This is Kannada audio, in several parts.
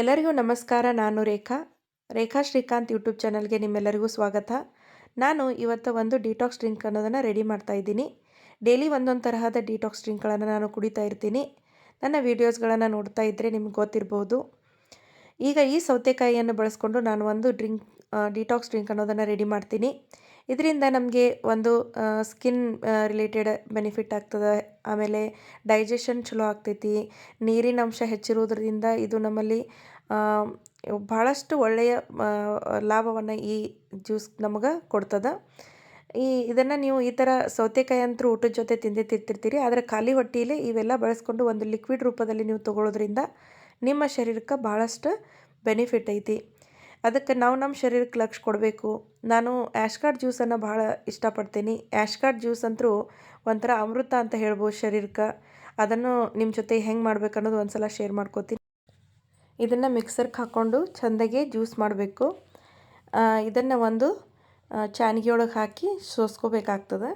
ಎಲ್ಲರಿಗೂ ನಮಸ್ಕಾರ, ನಾನು ರೇಖಾ. ರೇಖಾ ಶ್ರೀಕಾಂತ್ ಯೂಟ್ಯೂಬ್ ಚಾನಲ್ಗೆ ನಿಮ್ಮೆಲ್ಲರಿಗೂ ಸ್ವಾಗತ. ನಾನು ಇವತ್ತು ಒಂದು ಡಿಟಾಕ್ಸ್ ಡ್ರಿಂಕ್ ಅನ್ನೋದನ್ನು ರೆಡಿ ಮಾಡ್ತಾ ಇದ್ದೀನಿ. ಡೈಲಿ ಒಂದೊಂದು ತರಹದ ಡಿಟಾಕ್ಸ್ ಡ್ರಿಂಕ್ಗಳನ್ನು ನಾನು ಕುಡಿತಾ ಇರ್ತೀನಿ. ನನ್ನ ವೀಡಿಯೋಸ್ಗಳನ್ನು ನೋಡ್ತಾ ಇದ್ದರೆ ನಿಮ್ಗೆ ಗೊತ್ತಿರ್ಬೋದು. ಈಗ ಈ ಸೌತೆಕಾಯಿಯನ್ನು ಬಳಸ್ಕೊಂಡು ನಾನು ಒಂದು ಡ್ರಿಂಕ್ ಡಿಟಾಕ್ಸ್ ಡ್ರಿಂಕ್ ಅನ್ನೋದನ್ನು ರೆಡಿ ಮಾಡ್ತೀನಿ. ಇದರಿಂದ ನಮಗೆ ಒಂದು ಸ್ಕಿನ್ ರಿಲೇಟೆಡ್ ಬೆನಿಫಿಟ್ ಆಗ್ತದೆ. ಆಮೇಲೆ ಡೈಜೆಷನ್ ಚಲೋ ಆಗ್ತೈತಿ. ನೀರಿನ ಅಂಶ ಹೆಚ್ಚಿರುವುದರಿಂದ ಇದು ನಮ್ಮಲ್ಲಿ ಭಾಳಷ್ಟು ಒಳ್ಳೆಯ ಲಾಭವನ್ನು ಈ ಜ್ಯೂಸ್ ನಮಗೆ ಕೊಡ್ತದೆ. ಈ, ಇದನ್ನು ನೀವು ಈ ಥರ ಸೌತೆಕಾಯಿ ಅಂತೂ ಊಟದ ಜೊತೆ ತಿಂದೇ ತಿರ್ತಿರ್ತೀರಿ. ಆದರೆ ಖಾಲಿ ಹೊಟ್ಟೆಯಲ್ಲಿ ಇವೆಲ್ಲ ಬಳಸ್ಕೊಂಡು ಒಂದು ಲಿಕ್ವಿಡ್ ರೂಪದಲ್ಲಿ ನೀವು ತೊಗೊಳೋದ್ರಿಂದ ನಿಮ್ಮ ಶರೀರಕ್ಕೆ ಭಾಳಷ್ಟು ಬೆನಿಫಿಟ್ ಐತಿ. ಅದಕ್ಕೆ ನಾವು ನಮ್ಮ ಶರೀರಕ್ಕೆ ಲಕ್ಷ ಕೊಡಬೇಕು. ನಾನು ಆ್ಯಶ್ಕಾರ್ಡ್ ಜ್ಯೂಸನ್ನು ಭಾಳ ಇಷ್ಟಪಡ್ತೀನಿ. ಆ್ಯಶ್ಕಾರ್ಡ್ ಜ್ಯೂಸ್ ಅಂತೂ ಒಂಥರ ಅಮೃತ ಅಂತ ಹೇಳ್ಬೋದು ಶರೀರಕ್ಕೆ. ಅದನ್ನು ನಿಮ್ಮ ಜೊತೆ ಹೆಂಗೆ ಮಾಡ್ಬೇಕು ಅನ್ನೋದು ಒಂದು ಸಲ ಶೇರ್ ಮಾಡ್ಕೋತೀನಿ. ಇದನ್ನು ಮಿಕ್ಸರ್ಗೆ ಹಾಕ್ಕೊಂಡು ಚೆಂದಾಗೆ ಜ್ಯೂಸ್ ಮಾಡಬೇಕು. ಇದನ್ನು ಒಂದು ಚಾನಿಗೆ ಒಳಗೆ ಹಾಕಿ ಸೋಸ್ಕೋಬೇಕಾಗ್ತದೆ.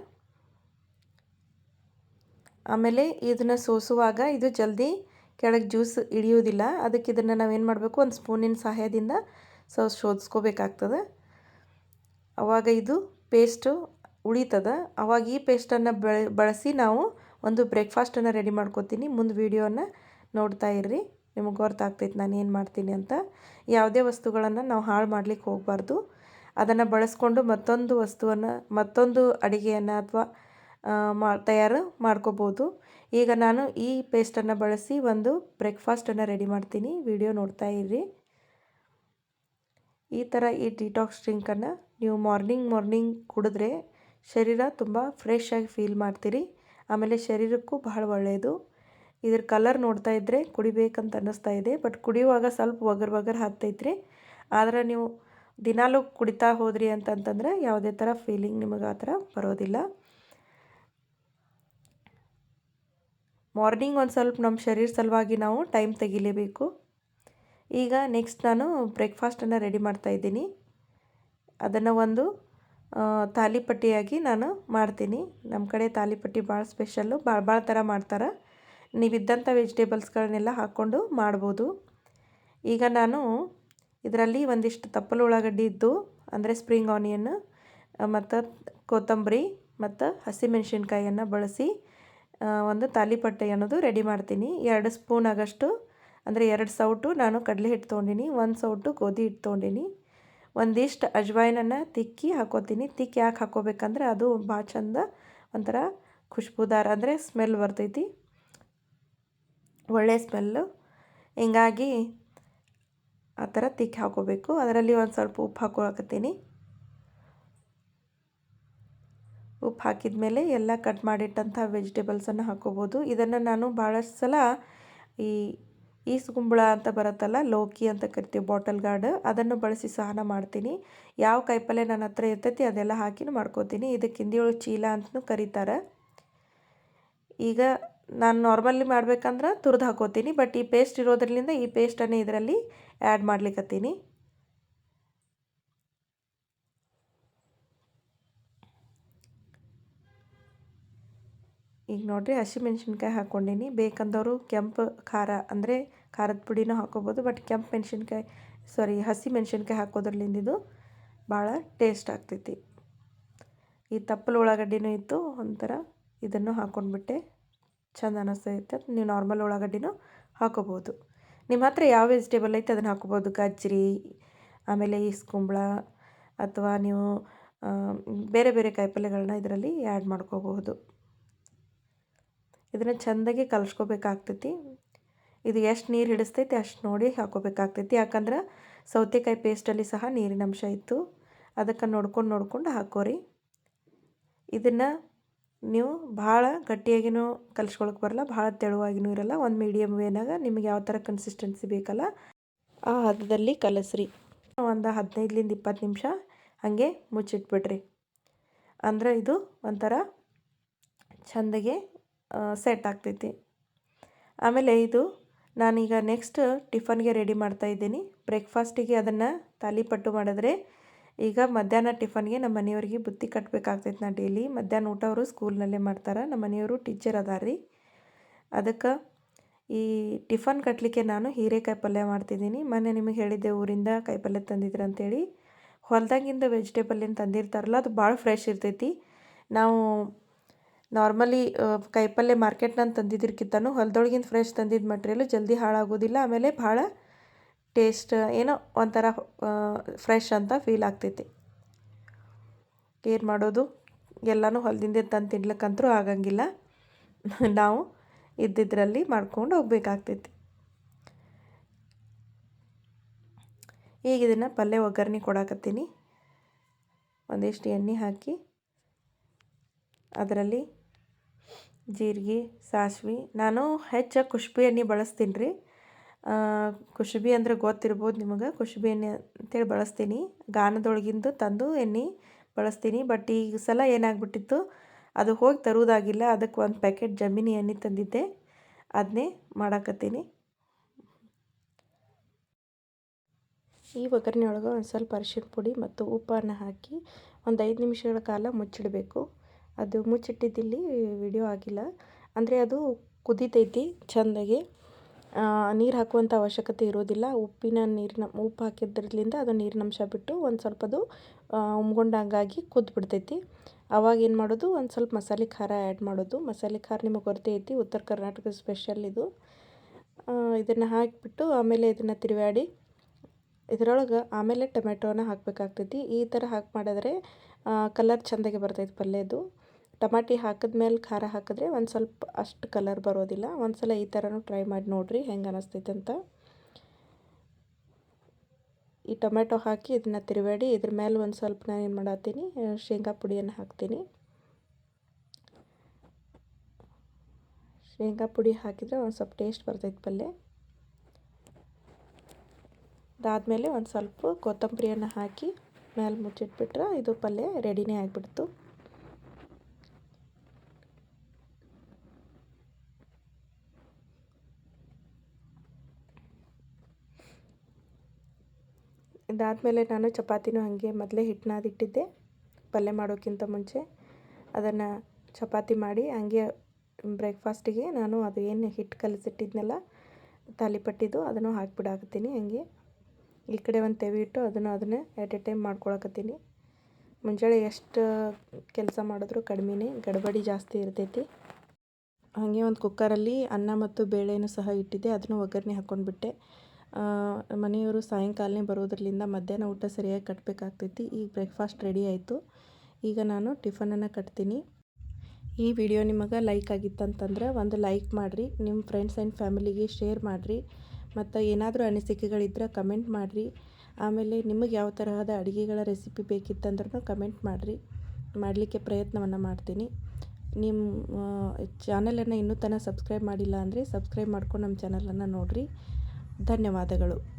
ಆಮೇಲೆ ಇದನ್ನು ಸೋಸುವಾಗ ಇದು ಜಲ್ದಿ ಕೆಳಗೆ ಜ್ಯೂಸ್ ಇಳಿಯೋದಿಲ್ಲ ಅದಕ್ಕೆ ಇದನ್ನು ನಾವೇನು ಮಾಡಬೇಕು? ಒಂದು ಸ್ಪೂನಿನ ಸಹಾಯದಿಂದ ಸೊ ಶೋಧಿಸ್ಕೋಬೇಕಾಗ್ತದೆ. ಅವಾಗ ಇದು ಪೇಸ್ಟು ಉಳಿತದ. ಅವಾಗ ಈ ಪೇಸ್ಟನ್ನು ಬೆಳೆ, ಬಳಸಿ ನಾವು ಒಂದು ಬ್ರೇಕ್ಫಾಸ್ಟನ್ನು ರೆಡಿ ಮಾಡ್ಕೋತೀನಿ. ಮುಂದೆ ವೀಡಿಯೋನ ನೋಡ್ತಾ ಇರ್ರಿ. ನಿಮಗೆ ಗೊತ್ತಾಗ್ತೈತೆ ನಾನು ಏನು ಮಾಡ್ತೀನಿ ಅಂತ. ಯಾವುದೇ ವಸ್ತುಗಳನ್ನು ನಾವು ಹಾಳು ಮಾಡ್ಲಿಕ್ಕೆ ಹೋಗಬಾರ್ದು. ಅದನ್ನು ಬಳಸ್ಕೊಂಡು ಮತ್ತೊಂದು ವಸ್ತುವನ್ನು, ಮತ್ತೊಂದು ಅಡುಗೆಯನ್ನು ಅಥವಾ ಮಾ, ತಯಾರು ಮಾಡ್ಕೋಬೋದು. ಈಗ ನಾನು ಈ ಪೇಸ್ಟನ್ನು ಬಳಸಿ ಒಂದು ಬ್ರೇಕ್ಫಾಸ್ಟನ್ನು ರೆಡಿ ಮಾಡ್ತೀನಿ. ವಿಡಿಯೋ ನೋಡ್ತಾ ಇರ್ರಿ. ಈ ಥರ ಈ ಡಿಟಾಕ್ಸ್ ಡ್ರಿಂಕನ್ನು ನೀವು ಮಾರ್ನಿಂಗ್ ಮಾರ್ನಿಂಗ್ ಕುಡಿದ್ರೆ ಶರೀರ ತುಂಬ ಫ್ರೆಶ್ ಫೀಲ್ ಮಾಡ್ತೀರಿ. ಆಮೇಲೆ ಶರೀರಕ್ಕೂ ಬಹಳ ಒಳ್ಳೆಯದು ಇದ್ರ ಕಲರ್ ನೋಡ್ತಾ ಇದ್ದರೆ ಕುಡಿಬೇಕಂತ ಅನ್ನಿಸ್ತಾ ಇದೆ ಬಟ್ ಕುಡಿಯುವಾಗ ಸ್ವಲ್ಪ ಒಗರ್ ಒಗರ್ ಹತ್ತೈತ್ರಿ ಆದರೆ ನೀವು ದಿನಾಲೂ ಕುಡಿತಾ ಹೋದ್ರಿ ಅಂತಂತಂದ್ರೆ ಯಾವುದೇ ಥರ ಫೀಲಿಂಗ್ ನಿಮಗೆ ಆ ಥರ ಬರೋದಿಲ್ಲ. ಮಾರ್ನಿಂಗ್ ಒಂದು ಸ್ವಲ್ಪ ನಮ್ಮ ಶರೀರ ಸಲುವಾಗಿ ನಾವು ಟೈಮ್ ತೆಗಿಲೇಬೇಕು. ಈಗ ನೆಕ್ಸ್ಟ್ ನಾನು ಬ್ರೇಕ್ಫಾಸ್ಟನ್ನು ರೆಡಿ ಮಾಡ್ತಾ ಇದ್ದೀನಿ. ಅದನ್ನು ಒಂದು ತಾಲಿಪಟ್ಟಿಯಾಗಿ ನಾನು ಮಾಡ್ತೀನಿ. ನಮ್ಮ ಕಡೆ ತಾಲಿಪಟ್ಟಿ ಭಾಳ ಸ್ಪೆಷಲ್ಲು ಭಾಳ ಭಾಳ ಥರ ಮಾಡ್ತಾರೆ. ನೀವಿದ್ದಂಥ ವೆಜಿಟೇಬಲ್ಸ್ಗಳನ್ನೆಲ್ಲ ಹಾಕ್ಕೊಂಡು ಮಾಡ್ಬೋದು. ಈಗ ನಾನು ಇದರಲ್ಲಿ ಒಂದಿಷ್ಟು ತಪ್ಪಲು ಉಳ್ಳಾಗಡ್ಡಿ ಇದ್ದು, ಅಂದರೆ ಸ್ಪ್ರಿಂಗ್ ಆನಿಯನ್ ಮತ್ತು ಕೊತ್ತಂಬರಿ, ಮತ್ತು ಹಸಿಮೆಣಸಿನ್ಕಾಯಿಯನ್ನು ಬಳಸಿ ಒಂದು ತಾಲಿಪಟ್ಟೆ ಅನ್ನೋದು ರೆಡಿ ಮಾಡ್ತೀನಿ. ಎರಡು ಸ್ಪೂನ್ ಆಗಷ್ಟು ಅಂದರೆ ಎರಡು ಸೌಟು ನಾನು ಕಡಲೆ ಹಿಟ್ಟು ತೊಗೊಂಡಿನಿ ಒಂದು ಸೌಟು ಗೋಧಿ ಹಿಟ್ಟು ತೊಗೊಂಡಿನಿ ಒಂದಿಷ್ಟು ಅಜ್ವಾಯಿನನ್ನು ತಿಕ್ಕಿ ಹಾಕೋತೀನಿ. ತಿಕ್ಕಿ ಯಾಕೆ ಹಾಕೋಬೇಕಂದ್ರೆ ಅದು ಭಾಳ ಚಂದ ಒಂಥರ ಖುಷ್ಬುದಾರ ಅಂದರೆ ಸ್ಮೆಲ್ ಬರ್ತೈತಿ. ಒಳ್ಳೆ ಸ್ಮೆಲ್ಲು ಹಿಂಗಾಗಿ ಆ ಥರ ತಿಕ್ಕಿ ಹಾಕೋಬೇಕು. ಅದರಲ್ಲಿ ಒಂದು ಸ್ವಲ್ಪ ಉಪ್ಪು ಹಾಕೊಳಕತ್ತೀನಿ ಉಪ್ಪು ಹಾಕಿದ ಮೇಲೆ ಎಲ್ಲ ಕಟ್ ಮಾಡಿಟ್ಟಂಥ ವೆಜಿಟೇಬಲ್ಸನ್ನು ಹಾಕೋಬೋದು. ಇದನ್ನು ನಾನು ಭಾಳಷ್ಟು ಸಲ ಈ ಈಸ್ಗುಂಬಳ ಅಂತ ಬರುತ್ತಲ್ಲ, ಲೋಕಿ ಅಂತ ಕರಿತೀವಿ ಬಾಟಲ್ ಗಾರ್ಡ್, ಅದನ್ನು ಬಳಸಿ ಸಹನ ಮಾಡ್ತೀನಿ. ಯಾವ ಕಾಯಿಪಲ್ಲೆ ನನ್ನ ಹತ್ರ ಇರ್ತೈತಿ ಅದೆಲ್ಲ ಹಾಕಿನೂ ಮಾಡ್ಕೋತೀನಿ. ಇದಕ್ಕೆ ಹಿಂದಿಯೊಳಗೆ ಚೀಲ ಅಂತಲೂ ಕರೀತಾರೆ. ಈಗ ನಾನು ನಾರ್ಮಲಿ ಮಾಡ್ಬೇಕಂದ್ರೆ ತುರಿದು ಹಾಕೋತೀನಿ, ಬಟ್ ಈ ಪೇಸ್ಟ್ ಇರೋದ್ರಿಂದ ಈ ಪೇಸ್ಟನ್ನು ಇದರಲ್ಲಿ ಆ್ಯಡ್ ಮಾಡ್ಲಿಕ್ಕತ್ತೀನಿ ಈಗ ನೋಡಿರಿ ಹಸಿಮೆಣ್ಸಿನ್ಕಾಯಿ ಹಾಕ್ಕೊಂಡೀನಿ ಬೇಕಂದವರು ಕೆಂಪು ಖಾರ ಅಂದರೆ ಖಾರದ ಪುಡಿನೂ ಹಾಕೋಬೋದು ಬಟ್ ಕೆಂಪು ಮೆಣಸಿನ್ಕಾಯಿ ಸಾರಿ ಹಸಿ ಮೆಣ್ಸಿನ್ಕಾಯಿ ಹಾಕೋದ್ರಲ್ಲಿಂದ ಇದು ಭಾಳ ಟೇಸ್ಟ್ ಆಗ್ತೈತಿ. ಈ ತಪ್ಪಲು ಉಳ್ಳಾಗಡ್ಡಿನೂ ಇತ್ತು, ಒಂಥರ ಇದನ್ನು ಹಾಕ್ಕೊಂಡ್ಬಿಟ್ಟೆ ಚಂದ ಅನ್ನಿಸ್ತೈತೆ ನೀವು ನಾರ್ಮಲ್ ಉಳ್ಳಾಗಡ್ಡಿನೂ ಹಾಕೋಬೋದು. ನಿಮ್ಮ ಹತ್ರ ಯಾವ ವೆಜಿಟೇಬಲ್ ಐತೆ ಅದನ್ನು ಹಾಕೋಬೋದು? ಗಜ್ಜರಿ, ಆಮೇಲೆ ಈಸ್ಕುಂಬಳ, ಅಥವಾ ನೀವು ಬೇರೆ ಬೇರೆ ಕಾಯಿಪಲ್ಯಗಳನ್ನ ಇದರಲ್ಲಿ ಆ್ಯಡ್ ಮಾಡ್ಕೋಬಹುದು. ಇದನ್ನು ಚೆಂದಾಗಿ ಕಲಿಸ್ಕೋಬೇಕಾಗ್ತೈತಿ. ಇದು ಎಷ್ಟು ನೀರು ಹಿಡಿಸ್ತೈತಿ ಅಷ್ಟು ನೋಡಿ ಹಾಕೋಬೇಕಾಗ್ತೈತಿ. ಯಾಕಂದ್ರೆ ಸೌತೆಕಾಯಿ ಪೇಸ್ಟಲ್ಲಿ ಸಹ ನೀರಿನ ಅಂಶ ಇತ್ತು. ಅದಕ್ಕೆ ನೋಡ್ಕೊಂಡು ನೋಡ್ಕೊಂಡು ಹಾಕೋರಿ. ಇದನ್ನು ನೀವು ಭಾಳ ಗಟ್ಟಿಯಾಗಿನೂ ಕಲಿಸ್ಕೊಳಕ್ಕೆ ಬರಲ್ಲ, ಭಾಳ ತೆಳುವಾಗಿನೂ ಇರಲ್ಲ. ಒಂದು ಮೀಡಿಯಮ್ ವೇನಾಗ ನಿಮಗೆ ಯಾವ ಥರ ಕನ್ಸಿಸ್ಟೆನ್ಸಿ ಬೇಕಲ್ಲ ಆ ಹದದಲ್ಲಿ ಕಲಸ್ರಿ. ಒಂದು ಹದಿನೈದರಿಂದ ಇಪ್ಪತ್ತು ನಿಮಿಷ ಹಾಗೆ ಮುಚ್ಚಿಟ್ಬಿಡ್ರಿ. ಅಂದ್ರೆ ಇದು ಒಂಥರ ಚೆಂದಗೆ ಸೆಟ್ ಆಗ್ತೈತಿ. ಆಮೇಲೆ ಇದು ನಾನೀಗ ನೆಕ್ಸ್ಟ್ ಟಿಫನ್ಗೆ ರೆಡಿ ಮಾಡ್ತಾ ಇದ್ದೀನಿ. ಬ್ರೇಕ್ಫಾಸ್ಟಿಗೆ ಅದನ್ನು ತಾಲಿಪಟ್ಟು ಮಾಡಿದ್ರೆ ಈಗ ಮಧ್ಯಾಹ್ನ ಟಿಫನ್ಗೆ ನಮ್ಮ ಮನೆಯವ್ರಿಗೆ ಬುತ್ತಿ ಕಟ್ಟಬೇಕಾಗ್ತೈತೆ ನಾ ಡೈಲಿ ಮಧ್ಯಾಹ್ನ ಊಟ ಅವರು ಸ್ಕೂಲ್ನಲ್ಲೇ ಮಾಡ್ತಾರೆ. ನಮ್ಮ ಮನೆಯವರು ಟೀಚರ್ ಅದಾರ ಅದಕ್ಕೆ ಈ ಟಿಫನ್ ಕಟ್ಟಲಿಕ್ಕೆ ನಾನು ಹೀರೆಕಾಯಿ ಪಲ್ಯ ಮಾಡ್ತಿದ್ದೀನಿ. ಮೊನ್ನೆ ನಿಮಗೆ ಹೇಳಿದ್ದೆ ಊರಿಂದ ಕಾಯಿ ಪಲ್ಯ ತಂದಿದ್ರು ಅಂತೇಳಿ. ಹೊಲ್ದಾಗಿಂದ ವೆಜಿಟೇಬಲ್ ಏನು ತಂದಿರ್ತಾರಲ್ಲ, ಅದು ಭಾಳ ಫ್ರೆಶ್ ಇರ್ತೈತಿ. ನಾವು ನಾರ್ಮಲಿ ಕಾಯಿಪಲ್ಯ ಮಾರ್ಕೆಟ್ನಾಗ ತಂದಿದ್ದಕ್ಕಿಂತನೂ ಹೊಲ್ದೊಳಗಿಂದ ಫ್ರೆಶ್ ತಂದಿದ್ದ ಮಟೀರಿಯಲ್ ಜಲ್ದಿ ಹಾಳಾಗೋದಿಲ್ಲ, ಆಮೇಲೆ ಭಾಳ ಟೇಸ್ಟ್ ಏನೋ ಒಂಥರ ಫ್ರೆಶ್ ಅಂತ ಫೀಲ್ ಆಗ್ತೈತಿ. ಏನು ಮಾಡೋದು? ಎಲ್ಲನೂ ಹೊಲ್ದಿಂದ ತಂದು ತಿನ್ಲಿಕ್ಕಂತರೂ ಆಗಂಗಿಲ್ಲ. ನಾವು ಇದ್ದಿದ್ದರಲ್ಲಿ ಮಾಡ್ಕೊಂಡು ಹೋಗ್ಬೇಕಾಗ್ತೈತಿ. ಈಗ ಇದನ್ನು ಪಲ್ಯ ಒಗ್ಗರಣೆ ಕೊಡಾಕತ್ತೀನಿ. ಒಂದಿಷ್ಟು ಎಣ್ಣೆ ಹಾಕಿ, ಅದರಲ್ಲಿ ಜೀರಿಗೆ, ಸಾಸ್ವೆ. ನಾನು ಹೆಚ್ಚು ಕುಷ್ಬಿ ಎಣ್ಣೆ ಬಳಸ್ತೀನಿ ರೀ. ಕುಶುಬಿ ಅಂದರೆ ಗೊತ್ತಿರ್ಬೋದು ನಿಮಗೆ. ಕುಶುಬಿ ಎಣ್ಣೆ ಅಂತೇಳಿ ಬಳಸ್ತೀನಿ. ಗಾನದೊಳಗಿಂದು ತಂದು ಎಣ್ಣೆ ಬಳಸ್ತೀನಿ. ಬಟ್ ಈಗ ಸಲ ಏನಾಗ್ಬಿಟ್ಟಿತ್ತು, ಅದು ಹೋಗಿ ತರುವುದಾಗಿಲ್ಲ. ಅದಕ್ಕೆ ಒಂದು ಪ್ಯಾಕೆಟ್ ಜಮೀನಿ ಎಣ್ಣೆ ತಂದಿದ್ದೆ. ಅದನ್ನೇ ಮಾಡಾಕತ್ತೀನಿ. ಈ ಒಗ್ಗರಣೆ ಒಳಗೆ ಒಂದು ಸ್ವಲ್ಪ ಅರಿಶಿನ ಪುಡಿ ಮತ್ತು ಉಪ್ಪನ್ನು ಹಾಕಿ ಒಂದು ಐದು ನಿಮಿಷಗಳ ಕಾಲ ಮುಚ್ಚಿಡಬೇಕು. ಅದು ಮುಚ್ಚಿಟ್ಟಿದ್ದಿಲ್ಲಿ ವಿಡಿಯೋ ಆಗಿಲ್ಲ. ಅಂದರೆ ಅದು ಕುದಿತೈತಿ ಚೆಂದಾಗಿ. ನೀರು ಹಾಕುವಂಥ ಅವಶ್ಯಕತೆ ಇರೋದಿಲ್ಲ. ಉಪ್ಪಿನ ನೀರಿನ, ಉಪ್ಪು ಹಾಕಿದ್ರಲಿಂದ ಅದು ನೀರಿನಂಶ ಬಿಟ್ಟು ಒಂದು ಸ್ವಲ್ಪ ಅದು ಉಮ್ಗೊಂಡಂಗಾಗಿ ಕುದ್ದು ಬಿಡ್ತೈತಿ ಅವಾಗ ಏನು ಮಾಡೋದು? ಒಂದು ಸ್ವಲ್ಪ ಮಸಾಲೆ ಖಾರ ಆ್ಯಡ್ ಮಾಡೋದು. ಮಸಾಲೆ ಖಾರ ನಿಮಗೆ ಗೊತ್ತೇ ಐತಿ, ಉತ್ತರ ಕರ್ನಾಟಕದ ಸ್ಪೆಷಲ್ ಇದು. ಇದನ್ನು ಹಾಕಿಬಿಟ್ಟು ಆಮೇಲೆ ಇದನ್ನು ತಿರುವಾಡಿ ಇದರೊಳಗೆ ಆಮೇಲೆ ಟೊಮೆಟೋನ ಹಾಕಬೇಕಾಗ್ತೈತಿ. ಈ ಥರ ಹಾಕಿ ಮಾಡಿದ್ರೆ ಕಲರ್ ಚೆಂದಾಗಿ ಬರ್ತೈತಿ ಪಲ್ಯದ್ದು ಟಮಾಟಿ ಹಾಕಿದ್ಮೇಲೆ ಖಾರ ಹಾಕಿದ್ರೆ ಒಂದು ಸ್ವಲ್ಪ ಅಷ್ಟು ಕಲರ್ ಬರೋದಿಲ್ಲ. ಒಂದು ಸಲ ಈ ಥರನೂ ಟ್ರೈ ಮಾಡಿ ನೋಡಿರಿ ಹೆಂಗೆ ಅನ್ನಿಸ್ತೈತೆ ಅಂತ. ಈ ಟೊಮೆಟೊ ಹಾಕಿ ಇದನ್ನ ತಿರುವಾಡಿ ಇದ್ರ ಮೇಲೆ ಒಂದು ಸ್ವಲ್ಪ ನಾನು ಏನು ಮಾಡತ್ತೀನಿ ಶೇಂಗಾ ಪುಡಿಯನ್ನು ಹಾಕ್ತೀನಿ. ಶೇಂಗಾ ಪುಡಿ ಹಾಕಿದರೆ ಒಂದು ಸ್ವಲ್ಪ ಟೇಸ್ಟ್ ಬರ್ತೈತೆ ಪಲ್ಯ. ಅದಾದಮೇಲೆ ಒಂದು ಸ್ವಲ್ಪ ಕೊತ್ತಂಬರಿಯನ್ನು ಹಾಕಿ ಮೇಲೆ ಮುಚ್ಚಿಟ್ಬಿಟ್ರೆ ಇದು ಪಲ್ಯ ರೆಡಿನೇ ಆಗಿಬಿಡ್ತು. ಇದಾದಮೇಲೆ ನಾನು ಚಪಾತಿನೂ ಹಾಗೆ ಮೊದಲೇ ಹಿಟ್ಟು ನಾದಿಟ್ಟಿದ್ದೆ ಪಲ್ಯ ಮಾಡೋಕ್ಕಿಂತ ಮುಂಚೆ. ಅದನ್ನು ಚಪಾತಿ ಮಾಡಿ ಹಂಗೆ ಬ್ರೇಕ್ಫಾಸ್ಟಿಗೆ ನಾನು ಅದು ಏನು ಹಿಟ್ಟು ಕಲಸಿಟ್ಟಿದ್ನಲ್ಲ ತಾಲಿಪಟ್ಟಿದ್ದು ಅದನ್ನು ಹಾಕಿಬಿಡಾಕತ್ತೀನಿ ಹಂಗೆ. ಈ ಕಡೆ ಒಂದು ತೆವಿ ಇಟ್ಟು ಅದನ್ನು ಅದನ್ನೇ ಎಟ್ ಎ ಟೈಮ್ ಮಾಡ್ಕೊಳಕತ್ತೀನಿ. ಮುಂಜಾನೆ ಎಷ್ಟು ಕೆಲಸ ಮಾಡಿದ್ರು ಕಡಿಮೆನೇ, ಗಡಬಡಿ ಜಾಸ್ತಿ ಇರ್ತೈತಿ. ಹಾಗೆ ಒಂದು ಕುಕ್ಕರಲ್ಲಿ ಅನ್ನ ಮತ್ತು ಬೇಳೆನೂ ಸಹ ಇಟ್ಟಿದ್ದೆ, ಅದನ್ನು ಒಗ್ಗರಣೆ ಹಾಕ್ಕೊಂಡ್ಬಿಟ್ಟೆ ಮನೆಯವರು ಸಾಯಂಕಾಲನೇ ಬರೋದ್ರಿಂದ ಮಧ್ಯಾಹ್ನ ಊಟ ಸರಿಯಾಗಿ ಕಟ್ಟಬೇಕಾಗ್ತೈತಿ ಈಗ ಬ್ರೇಕ್ಫಾಸ್ಟ್ ರೆಡಿ ಆಯಿತು. ಈಗ ನಾನು ಟಿಫನನ್ನು ಕಟ್ತೀನಿ. ಈ ವಿಡಿಯೋ ನಿಮಗೆ ಲೈಕ್ ಆಗಿತ್ತಂತಂದ್ರೆ ಒಂದು ಲೈಕ್ ಮಾಡಿರಿ ನಿಮ್ಮ ಫ್ರೆಂಡ್ಸ್ ಆ್ಯಂಡ್ ಫ್ಯಾಮಿಲಿಗೆ ಶೇರ್ ಮಾಡಿರಿ, ಮತ್ತು ಏನಾದರೂ ಅನಿಸಿಕೆಗಳಿದ್ದರೆ ಕಮೆಂಟ್ ಮಾಡಿರಿ. ಆಮೇಲೆ ನಿಮಗೆ ಯಾವ ತರಹದ ಅಡುಗೆಗಳ ರೆಸಿಪಿ ಬೇಕಿತ್ತಂದ್ರೂ ಕಮೆಂಟ್ ಮಾಡಿರಿ. ಮಾಡಲಿಕ್ಕೆ ಪ್ರಯತ್ನವನ್ನು ಮಾಡ್ತೀನಿ. ನಿಮ್ಮ ಚಾನಲನ್ನು ಇನ್ನೂ ತನಕ ಸಬ್ಸ್ಕ್ರೈಬ್ ಮಾಡಿಲ್ಲ ಅಂದರೆ ಸಬ್ಸ್ಕ್ರೈಬ್ ಮಾಡ್ಕೊಂಡು ನಮ್ಮ ಚಾನಲನ್ನು ನೋಡಿರಿ. ಧನ್ಯವಾದಗಳು.